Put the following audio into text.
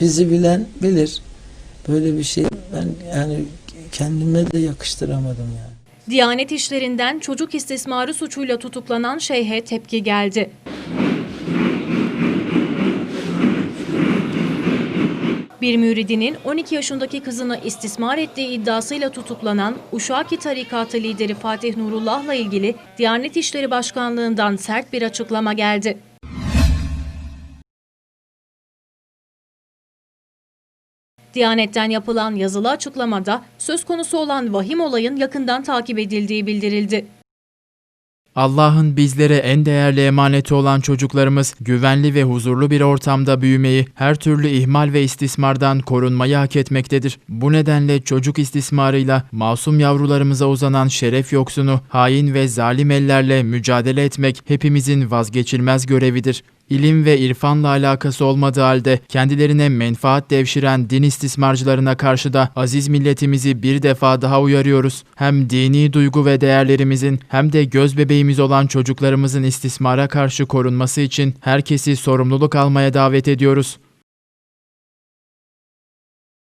Bizi bilen bilir. Böyle bir şey ben yani kendime de yakıştıramadım yani. Diyanet işlerinden çocuk istismarı suçuyla tutuklanan şeyhe tepki geldi. Bir müridinin 12 yaşındaki kızını istismar ettiği iddiasıyla tutuklanan Uşaki Tarikatı lideri Fatih Nurullah'la ilgili Diyanet İşleri Başkanlığı'ndan sert bir açıklama geldi. Diyanet'ten yapılan yazılı açıklamada söz konusu olan vahim olayın yakından takip edildiği bildirildi. Allah'ın bizlere en değerli emaneti olan çocuklarımız güvenli ve huzurlu bir ortamda büyümeyi, her türlü ihmal ve istismardan korunmayı hak etmektedir. Bu nedenle çocuk istismarıyla masum yavrularımıza uzanan şeref yoksunu, hain ve zalim ellerle mücadele etmek hepimizin vazgeçilmez görevidir. İlim ve irfanla alakası olmadığı halde kendilerine menfaat devşiren din istismarcılarına karşı da aziz milletimizi bir defa daha uyarıyoruz. Hem dini duygu ve değerlerimizin hem de göz bebeğimiz olan çocuklarımızın istismara karşı korunması için herkesi sorumluluk almaya davet ediyoruz.